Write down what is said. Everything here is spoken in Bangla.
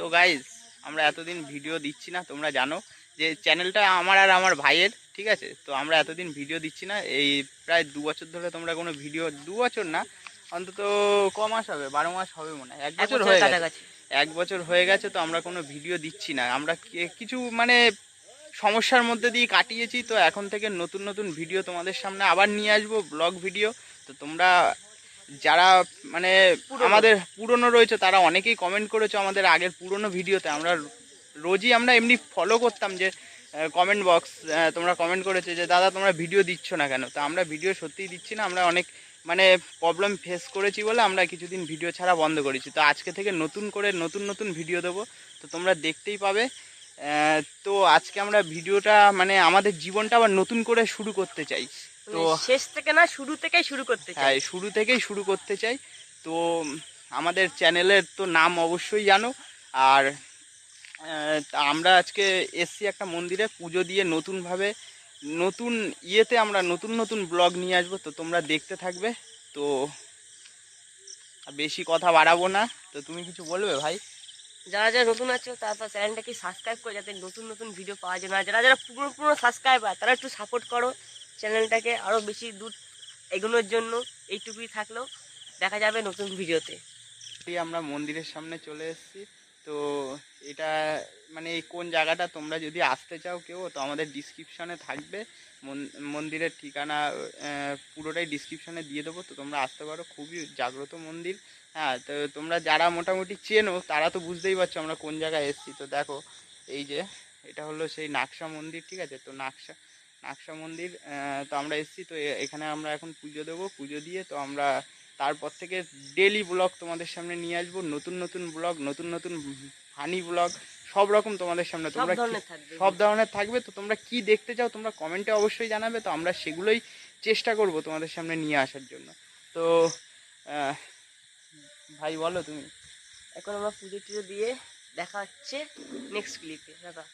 তো গাইজ আমরা এতদিন ভিডিও দিচ্ছি না তোমরা জানো যে চ্যানেলটা আমার আর আমার ভাইয়ের ঠিক আছে? তো আমরা এতদিন ভিডিও দিচ্ছি না এই প্রায় দু বছর ধরে তোমরা কোনো ভিডিও দু বছর না অন্তত ক মাস হবে? বারো মাস হবে মনে হয়। এক এক বছর হয়ে গেছে। এক বছর হয়ে গেছে তো আমরা কোনো ভিডিও দিচ্ছি না। আমরা কিছু মানে সমস্যার মধ্যে দিয়ে কাটিয়েছি তো এখন থেকে নতুন নতুন ভিডিও তোমাদের সামনে আবার নিয়ে আসব ব্লগ ভিডিও তো তোমরা যারা মানে আমাদের পুরনো রয়েছে তারা অনেকেই কমেন্ট করেছ আমাদের আগের পুরনো ভিডিওতে। আমরা রোজই আমরা এমনি ফলো করতাম যে কমেন্ট বক্স তোমরা কমেন্ট করেছে যে দাদা তোমরা ভিডিও দিচ্ছ না কেন? তো আমরা ভিডিও সত্যিই দিচ্ছি না আমরা অনেক মানে প্রবলেম ফেস করেছি বলে আমরা কিছুদিন ভিডিও ছাড়া বন্ধ করেছি। তো আজকে থেকে নতুন করে নতুন নতুন ভিডিও দেবো। তো তোমরা দেখতেই পাবে। তো আজকে আমরা ভিডিওটা মানে আমাদের জীবনটা আবার নতুন করে শুরু করতে চাই। তো মানে শেষ থেকে না শুরু থেকেই শুরু করতে চাই। হ্যাঁ শুরু থেকেই শুরু করতে চাই। তো আমাদের চ্যানেলের তো নাম অবশ্যই জানো। আর আমরা আজকে এসছি একটা মন্দিরে পুজো দিয়ে নতুনভাবে নতুন ইয়েতে আমরা নতুন নতুন ব্লগ নিয়ে আসব। তো তোমরা দেখতে থাকবে। তো বেশি কথা বাড়াবো না। তো তুমি কিছু বলবে ভাই? যারা যারা নতুন আছো, তারা চ্যানেলটাকে সাবস্ক্রাইব করে যাতে নতুন নতুন ভিডিও পাওয়া যায়। না যারা যারা পুরো পুরো সাবস্ক্রাইব হয় তারা একটু সাপোর্ট করো চ্যানেলটাকে আরও বেশি দূর এগোনোর জন্য। এইটুকুই থাকলেও দেখা যাবে নতুন ভিডিওতে আমরা মন্দিরের সামনে চলে এসেছি। তো এটা মানে এই কোন জায়গাটা তোমরা যদি আসতে চাও কেউ, তো আমাদের ডিসক্রিপশনে থাকবে। মন- মন্দিরের ঠিকানা পুরোটাই ডিসক্রিপশানে দিয়ে দেবো। তো তোমরা আসতে পারো, খুবই জাগ্রত মন্দির। হ্যাঁ তো তোমরা যারা মোটামুটি চেনো, তারা তো বুঝতেই পারছ আমরা কোন জায়গায় এসেছি। তো দেখো, এই যে, এটা হলো সেই নাকশা মন্দির, ঠিক আছে? তো নাকশা নাকশা মন্দির তো আমরা এসেছি। তো এখানে আমরা এখন পুজো দেবো। পুজো দিয়ে তো আমরা তারপর থেকে ডেলি ব্লগ তোমাদের সামনে নিয়ে আসব। নতুন নতুন ব্লগ নতুন নতুন ফানি ব্লগ সব রকম তোমাদের সামনে তোমরা সব ধরনের থাকবে তো তোমরা কি দেখতে চাও তোমরা কমেন্টে অবশ্যই জানাবে তো আমরা সেগুলোই চেষ্টা করব তোমাদের সামনে নিয়ে আসার জন্য। তো ভাই বলো তুমি। এখন আমরা পুজো টুজো দিয়ে দেখা হচ্ছে নেক্সট ক্লিপে দাদা।